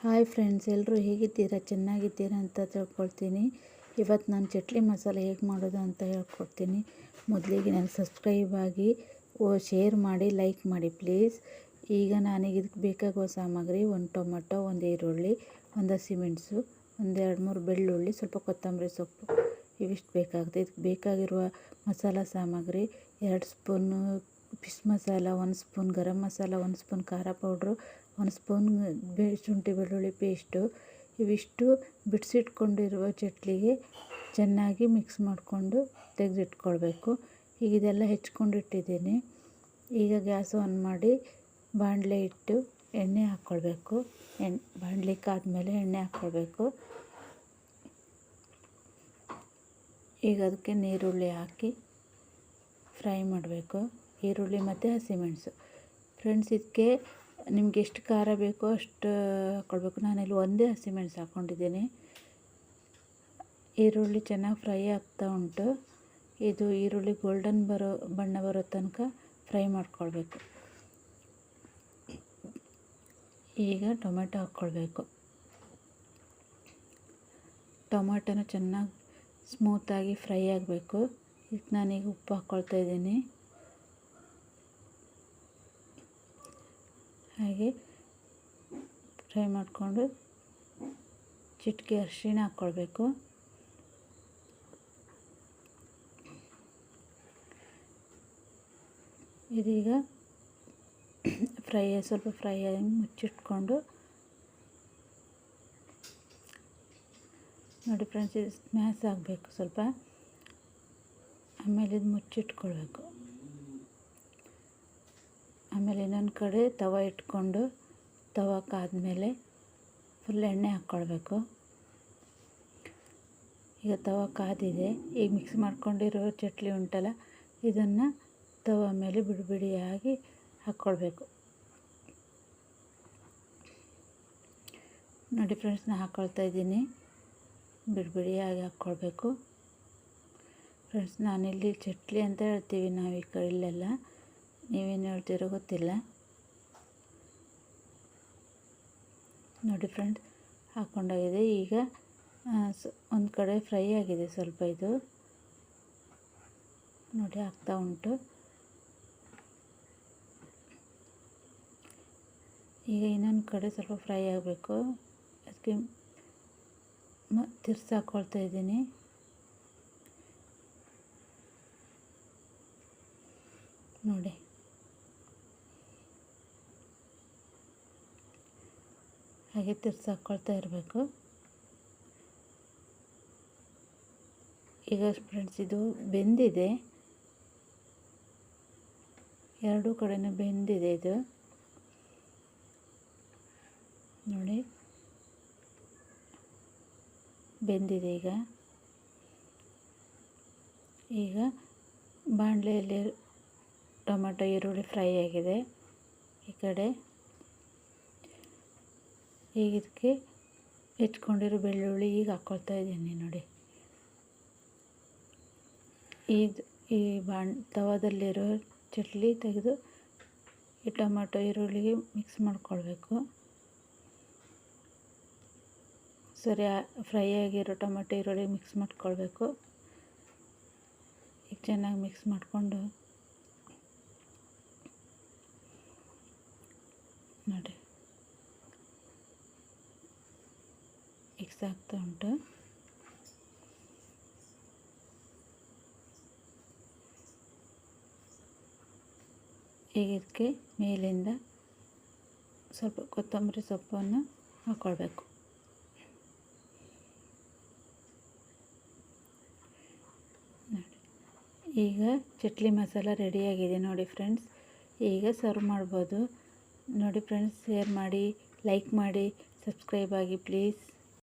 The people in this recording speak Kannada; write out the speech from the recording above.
ಹಾಯ್ ಫ್ರೆಂಡ್ಸ್ ಎಲ್ಲರೂ ಹೇಗಿದ್ದೀರಾ? ಚೆನ್ನಾಗಿದ್ದೀರಾ ಅಂತ ತಿಳ್ಕೊಳ್ತೀನಿ. ಇವತ್ತು ನಾನು ಚಟ್ಲಿ ಮಸಾಲೆ ಹೇಗೆ ಮಾಡೋದು ಅಂತ ಹೇಳ್ಕೊಡ್ತೀನಿ. ಮೊದಲಿಗೆ ನಾನು ಸಬ್ಸ್ಕ್ರೈಬ್ ಆಗಿ, ಓ, ಶೇರ್ ಮಾಡಿ, ಲೈಕ್ ಮಾಡಿ ಪ್ಲೀಸ್. ಈಗ ನನಗೆ ಇದಕ್ಕೆ ಬೇಕಾಗುವ ಸಾಮಗ್ರಿ, ಒಂದು ಟೊಮೊಟೊ, ಒಂದು ಈರುಳ್ಳಿ, ಒಂದು ಹಸಿಮೆಣಸು ಒಂದು ಎರಡು ಮೂರು ಬೆಳ್ಳುಳ್ಳಿ, ಸ್ವಲ್ಪ ಕೊತ್ತಂಬರಿ ಸೊಪ್ಪು. ಇವಿಷ್ಟು ಬೇಕಾಗುತ್ತೆ. ಇದಕ್ಕೆ ಬೇಕಾಗಿರುವ ಮಸಾಲ ಸಾಮಗ್ರಿ, ಎರಡು ಸ್ಪೂನು ಫಿಶ್ ಮಸಾಲ, ಒಂದು ಸ್ಪೂನ್ ಗರಂ ಮಸಾಲ, ಒಂದು ಸ್ಪೂನ್ ಖಾರ ಪೌಡ್ರು ಒಂದು ಸ್ಪೂನ್ ಬೆ ಶುಂಠಿ, ಬೆಳ್ಳುಳ್ಳಿ ಪೇಸ್ಟು, ಇವಿಷ್ಟು ಬಿಡಿಸಿಟ್ಕೊಂಡಿರುವ ಚಟ್ಲಿಗೆ ಚೆನ್ನಾಗಿ ಮಿಕ್ಸ್ ಮಾಡಿಕೊಂಡು ತೆಗೆದಿಟ್ಕೊಳ್ಬೇಕು. ಈಗ ಇದೆಲ್ಲ ಹೆಚ್ಕೊಂಡಿಟ್ಟಿದ್ದೀನಿ. ಈಗ ಗ್ಯಾಸ್ ಆನ್ ಮಾಡಿ ಬಾಣಲೆ ಇಟ್ಟು ಎಣ್ಣೆ ಹಾಕ್ಕೊಳ್ಬೇಕು. ಎಣ್ಣೆ ಬಾಣಲೆ ಕಾದ್ಮೇಲೆ ಎಣ್ಣೆ ಹಾಕ್ಕೊಳ್ಬೇಕು. ಈಗ ಅದಕ್ಕೆ ನೀರುಳ್ಳಿ ಹಾಕಿ ಫ್ರೈ ಮಾಡಬೇಕು. ಈರುಳ್ಳಿ ಮತ್ತು ಹಸಿಮೆಣಸು ಫ್ರೆಂಡ್ಸ್, ಇದಕ್ಕೆ ನಿಮ್ಗೆ ಎಷ್ಟು ಖಾರ ಬೇಕೋ ಅಷ್ಟು ಹಾಕ್ಕೊಳ್ಬೇಕು ನಾನಿಲ್ಲಿ ಒಂದೇ ಹಸಿಮೆಣಸು ಹಾಕ್ಕೊಂಡಿದ್ದೀನಿ. ಈರುಳ್ಳಿ ಚೆನ್ನಾಗಿ ಫ್ರೈ ಆಗ್ತಾ ಉಂಟು. ಇದು ಈರುಳ್ಳಿ ಗೋಲ್ಡನ್ ಬರೋ, ಬಣ್ಣ ಬರೋ ತನಕ ಫ್ರೈ ಮಾಡ್ಕೊಳ್ಬೇಕು. ಈಗ ಟೊಮೆಟೊ ಹಾಕ್ಕೊಳ್ಬೇಕು. ಟೊಮೆಟೊನ ಚೆನ್ನಾಗಿ ಸ್ಮೂತಾಗಿ ಫ್ರೈ ಆಗಬೇಕು. ಇದಕ್ಕೆ ನಾನೀಗ ಉಪ್ಪು ಹಾಕ್ಕೊಳ್ತಾ ಇದ್ದೀನಿ. ಹಾಗೆ ಫ್ರೈ ಮಾಡಿಕೊಂಡು ಚಿಟಿಕೆ ಅರಿಶಿಣ ಹಾಕ್ಕೊಳ್ಬೇಕು. ಇದೀಗ ಫ್ರೈ, ಸ್ವಲ್ಪ ಫ್ರೈ ಆಗಿ ಮುಚ್ಚಿಟ್ಕೊಂಡು ನೋಡಿ ಫ್ರೆಂಡ್ಸ್, ಇದು ಸ್ಮ್ಯಾಶ್ ಆಗಬೇಕು ಸ್ವಲ್ಪ. ಆಮೇಲೆ ಇದು ಮುಚ್ಚಿಟ್ಕೊಳ್ಬೇಕು. ಆಮೇಲೆ ಇನ್ನೊಂದು ಕಡೆ ತವ ಇಟ್ಕೊಂಡು ತವ ಫುಲ್ ಎಣ್ಣೆ ಹಾಕ್ಕೊಳ್ಬೇಕು. ಈಗ ತವ ಕಾದಿದೆ, ಈಗ ಮಿಕ್ಸ್ ಮಾಡ್ಕೊಂಡಿರೋ ಚಟ್ಲಿ ಉಂಟಲ್ಲ, ಇದನ್ನು ತವ ಮೇಲೆ ಬಿಡಿ ಬಿಡಿಯಾಗಿ ಹಾಕ್ಕೊಳ್ಬೇಕು. ನೋಡಿ ಫ್ರೆಂಡ್ಸ್ ನಾನು ಹಾಕ್ಕೊಳ್ತಾ ಇದ್ದೀನಿ. ಬಿಡಿ ಬಿಡಿಯಾಗಿ ಹಾಕ್ಕೊಳ್ಬೇಕು. ಫ್ರೆಂಡ್ಸ್ ನಾನಿಲ್ಲಿ ಚಟ್ಲಿ ಅಂತ ಹೇಳ್ತೀವಿ ನಾವು ಈ ಕಡೆ ಇಲ್ಲೆಲ್ಲ. ನೀವೇನು ಹೇಳ್ತೀರೋ ಗೊತ್ತಿಲ್ಲ. ನೋಡಿ ಫ್ರೆಂಡ್ ಹಾಕ್ಕೊಂಡಾಗಿದೆ ಈಗ ಒಂದು ಕಡೆ ಫ್ರೈ ಆಗಿದೆ ಸ್ವಲ್ಪ ಇದು. ನೋಡಿ ಹಾಕ್ತಾ ಉಂಟು. ಈಗ ಇನ್ನೊಂದು ಕಡೆ ಸ್ವಲ್ಪ ಫ್ರೈ ಆಗಬೇಕು. ಅದಕ್ಕೆ ತಿರ್ಸಿ ಹಾಕ್ಕೊಳ್ತಾ ಇದ್ದೀನಿ. ನೋಡಿ. ಹಾಗೆ ತಿರ್ಸಿ ಹಾಕ್ಕೊಳ್ತಾ ಇರಬೇಕು. ಈಗ ಫ್ರೆಂಡ್ಸ್ ಇದು ಬೆಂದಿದೆ. ಎರಡೂ ಕಡೆನೂ ಬೆಂದಿದೆ ಇದು. ನೋಡಿ. ಬೆಂದಿದೆ ಈಗ. ಈಗ ಬಾಣಲೆಯಲ್ಲಿ ಟೊಮೆಟೊ, ಈರುಳ್ಳಿ ಫ್ರೈ ಆಗಿದೆ ಈ ಕಡೆ. ಈಗ ಇದಕ್ಕೆ ಹೆಚ್ಕೊಂಡಿರೋ ಬೆಳ್ಳುಳ್ಳಿ ಈಗ ಹಾಕ್ಕೊಳ್ತಾ ಇದ್ದೀನಿ ನೋಡಿ. ಇದು ಈ ಬಾಣ್, ತವಾದಲ್ಲಿರೋ ಚಟ್ಲಿ ತೆಗೆದು ಈ ಟೊಮೆಟೊ, ಈರುಳ್ಳಿಗೆ ಮಿಕ್ಸ್ ಮಾಡ್ಕೊಳ್ಬೇಕು. ಸರಿ ಫ್ರೈ ಆಗಿರೋ ಟೊಮೆಟೊ, ಈರುಳ್ಳಿ ಮಿಕ್ಸ್ ಮಾಡ್ಕೊಳ್ಬೇಕು. ಈಗ ಚೆನ್ನಾಗಿ ಮಿಕ್ಸ್ ಮಾಡಿಕೊಂಡು ನೋಡಿ. ಮಿಕ್ಸ್ ಆಗ್ತಾ ಉಂಟು. ಈಗ ಇದಕ್ಕೆ ಮೇಲಿಂದ ಸ್ವಲ್ಪ ಕೊತ್ತಂಬರಿ ಸೊಪ್ಪನ್ನು ಹಾಕ್ಕೊಳ್ಬೇಕು ಈಗ ಚಟ್ಲಿ ಮಸಾಲ ರೆಡಿಯಾಗಿದೆ ನೋಡಿ ಫ್ರೆಂಡ್ಸ್. ಈಗ ಸರ್ವ್ ಮಾಡ್ಬೋದು. ನೋಡಿ ಫ್ರೆಂಡ್ಸ್, ಶೇರ್ ಮಾಡಿ, ಲೈಕ್ ಮಾಡಿ, ಸಬ್ಸ್ಕ್ರೈಬ್ ಆಗಿ ಪ್ಲೀಸ್.